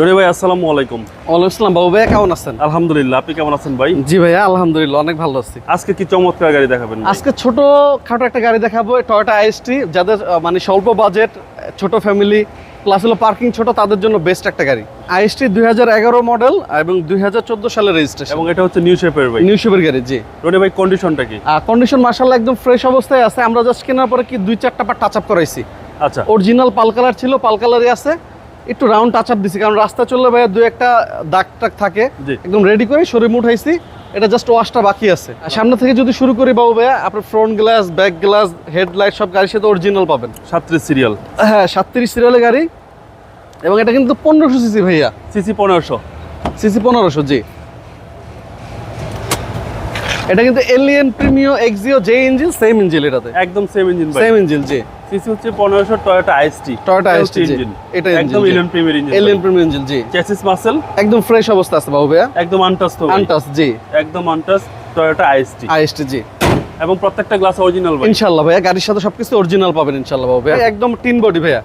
রনি ভাই আসসালামু আলাইকুম। ওয়ালাইকুম বাবু কেমন আছেন? আলহামদুলিল্লাহ আপনি কেমন আছেন ভাই? জি ভাইয়া আলহামদুলিল্লাহ অনেক ভালো আছি। আজকে কি চমৎকার গাড়ি দেখাবেন আজকে ছোট খাটো একটা গাড়ি দেখাবো টয়োটা আইএসটি যাদের মানে স্বল্প বাজেট ছোট ফ্যামিলি প্লাস হলো পার্কিং ছোট তাদের জন্য বেস্ট একটা গাড়ি। আইএসটি দুই মডেল এবং দুই হাজার চোদ্দ সালের রেজিস্ট্রেশন এবং এটা হচ্ছে নিউ শেপের ভাই। নিউ শেপের গাড়ি জি। রনি ভাই কন্ডিশনটা কি? কন্ডিশন একদম ফ্রেশ অবস্থায় আছে। আমরা জাস্ট কেনার পরে কি দুই চারটা পার টাচ আপ করাইছি। আচ্ছা। অরিজিনাল পাল কালার ছিল পাল কালারই আছে। একটু রাউন্ড টাচ আপ দিছি কারণ রাস্তা চললে ভাইয়া দু একটা দাগ টাক থাকে। একদম রেডি করে শরীর উঠাইছি এটা জাস্ট ওয়াশটা বাকি আছে। সামনে থেকে যদি শুরু করি বাবু ভাইয়া আপনার front glass back glass headlight সব গাড়ির সাথে অরিজিনাল পাবেন। সাতত্রিশ সিরিয়াল হ্যাঁ সাতত্রিশ সিরিয়ালের গাড়ি। এবং এটা কিন্তু পনেরোশো সিসি ভাইয়া। সিসি পনেরোশো। সিসি পনেরোশো জি। এটা কিন্তু এলিয়েন প্রিমিও এক্সিও যে ইঞ্জিন সেম ইঞ্জিন এটাতে। একদম সেম ইঞ্জিন সেম ইঞ্জিন জি। সিসি হচ্ছে পনেরোশো টয়োটা আইএসটি। IST জি। ইঞ্জিন এটা একদম। Premier engine Allion Premio engine জি। চেসিস মাসেল একদম ফ্রেশ অবস্থা আছে বাবু ভাইয়া। একদম আনটাস তো আনটাস জি। একদম আনটাস টয়োটা আইএসটি। আইএসটি জি। এবং প্রত্যেকটা গ্লাস অরিজিনাল ভাই। ইনশাল্লাহ ভাইয়া গাড়ির সাথে সবকিছু অরিজিনাল পাবেন ইনশাল্লাহ বাবু ভাইয়া। একদম টিন বডি ভাইয়া।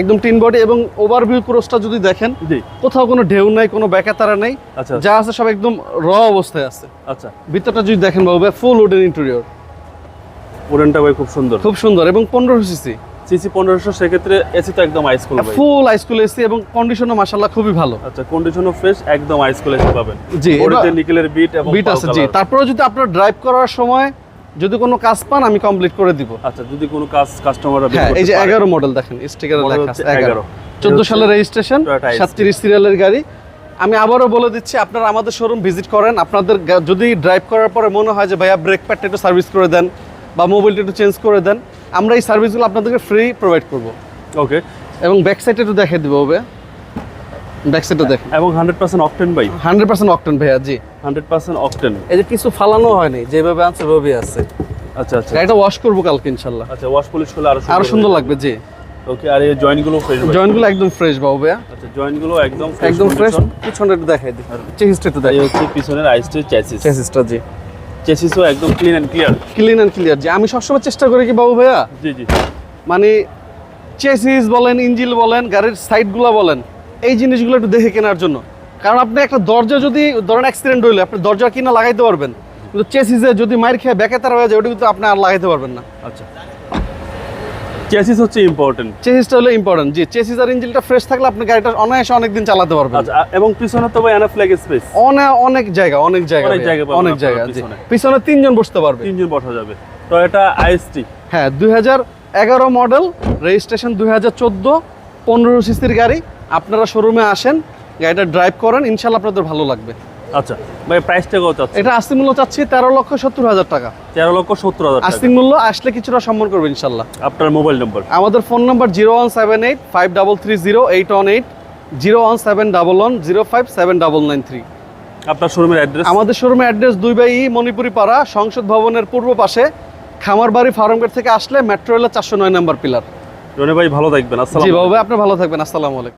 একদম টিন বডি এবং ওভারভিউ ক্রসটা যদি দেখেন জি। কোথাও কোনো ঢেউ নাই কোনো ব্যাকাতারা নেই আচ্ছা যা আছে সব একদম র অবস্থায় আছে। আচ্ছা। ভিতরটা যদি দেখেন বাবু ভাই ফুল উডেন ইন্টেরিয়র ওরেনটা ভাই খুব সুন্দর। খুব সুন্দর এবং পনেরোশো সিসি। সিসি পনেরোশো সেক্ষেত্রে এসি তো একদম ফুল এসি এবং কন্ডিশনও খুবই ভালো। আচ্ছা কন্ডিশনও ফ্রেশ একদম এসি পাবেন। জি, বডিতে নিকেলের বিট এবং বিট আছে জি। তারপরে যদি আপনার ড্রাইভ করার সময় যদি কোনো কাজ পান আমি কমপ্লিট করে দিব। আচ্ছা যদি কোনো কাজ কাস্টমাররা হ্যাঁ এই যে এগারো মডেল দেখেন স্টিকারে লেখা আছে এগারো। 11 চোদ্দ হচ্ছে সালের রেজিস্ট্রেশন Toyota IST সাতত্রিশ সিরিয়ালের গাড়ি। আমি আবারও বলে দিচ্ছি আপনারা আমাদের শোরুম ভিজিট করেন। আপনাদের যদি ড্রাইভ করার পরে মনে হয় যে ভাইয়া ব্রেক প্যাডটা একটু সার্ভিস করে দেন। বা মোবাইলটা একটু চেঞ্জ করে দেন আমরা এই সার্ভিসগুলো আপনাদেরকে ফ্রি প্রোভাইড করব। ওকে এবং ব্যাক সাইডে একটু দেখে দিব হবে? ব্যাক দেখেন। এবং hundred percent octane by hundred percent octane ভাইয়া জি। হান্ড্রেড পার্সেন্ট অকটেন এই যে কিছু ফালানো হয়নি যেভাবে আছে আছে। আচ্ছা আচ্ছা। গাড়িটা ওয়াশ করব কালকে ইনশাল্লাহ। আচ্ছা ওয়াশ পলিশ করলে আরও আরও সুন্দর লাগবে। জি। ওকে আর এই জয়েন্টগুলো ফ্রেশ জয়েন্টগুলো একদম ফ্রেশ বাবু ভাইয়া আচ্ছা জয়েন্টগুলো একদম একদম ফ্রেশ একটু দেখাই দিই। চেসিসটা একটু এই দেখাই। হচ্ছে পিছনের আইসটির চেসিস চেসিসটা জি। চেসিসও একদম clean and clear clean and clear যে আমি সবসময় চেষ্টা করি কি বাবু ভাইয়া? জি জি। মানে চেসিস বলেন ইঞ্জিল বলেন গাড়ির সাইডগুলো বলেন এই জিনিসগুলো একটু দেখে কেনার জন্য। কারণ আপনি একটা দরজা যদি ধরেন অ্যাক্সিডেন্ট হইলে আপনি দরজা কিনা লাগাইতে পারবেন। কিন্তু চেসিসে যদি মায়ের খেয়ে ব্যাকে তার হয়ে যায় ওটা কিন্তু আপনি আর লাগাইতে পারবেন না। আচ্ছা। চেসিস হচ্ছে ইম্পর্টেন্ট চেসিসটা হলো ইম্পর্টেন্ট জি চেসিস আর ইঞ্জিনটা ফ্রেশ থাকলে আপনি গাড়িটা অনায়াসে অনেকদিন চালাতে পারবেন। আচ্ছা এবং পিছনে তো ভাই এনাফ লেগ স্পেস অনেক অনেক জায়গা অনেক জায়গা অনেক জায়গা অনেক জায়গা পিছনে। পিছনে তিনজন বসতে পারবে। তিনজন বসা যাবে। তো এটা আইএসটি হ্যাঁ দুই হাজার এগারো মডেল রেজিস্ট্রেশন দুই হাজার চোদ্দ পনেরো সিসির গাড়ি। আপনারা শোরুমে আসেন গাড়িটা ড্রাইভ করেন ইনশাল্লাহ আপনাদের ভালো লাগবে। আচ্ছা ভাই প্রাইসটা কত আছে এটা আস্তি মূল্য চাচ্ছি তেরো লক্ষ সত্তর হাজার টাকা। তেরো লক্ষ সত্তর হাজার টাকা। আস্তি মূল্য আসলে কিছুটা সম্মান করবে ইনশাল্লাহ। আপনার মোবাইল নম্বর আমাদের phone number zero one seven eight five double three zero eight one eight zero one seven double one zero five seven double nine three আপনার শোরুমের অ্যাড্রেস আমাদের শোরুমের অ্যাড্রেস দুই বাই মণিপুরি পাড়া সংসদ ভবনের পূর্ব পাশে। খামার খামারবাড়ি ফার্মগেট থেকে আসলে মেট্রো রেলের চারশো নয় নম্বর পিলার রনি ভাই ভালো থাকবেন। আসসালাম জি বাবু ভাই, আপনি ভালো থাকবেন। আসসালামু আলাইকুম।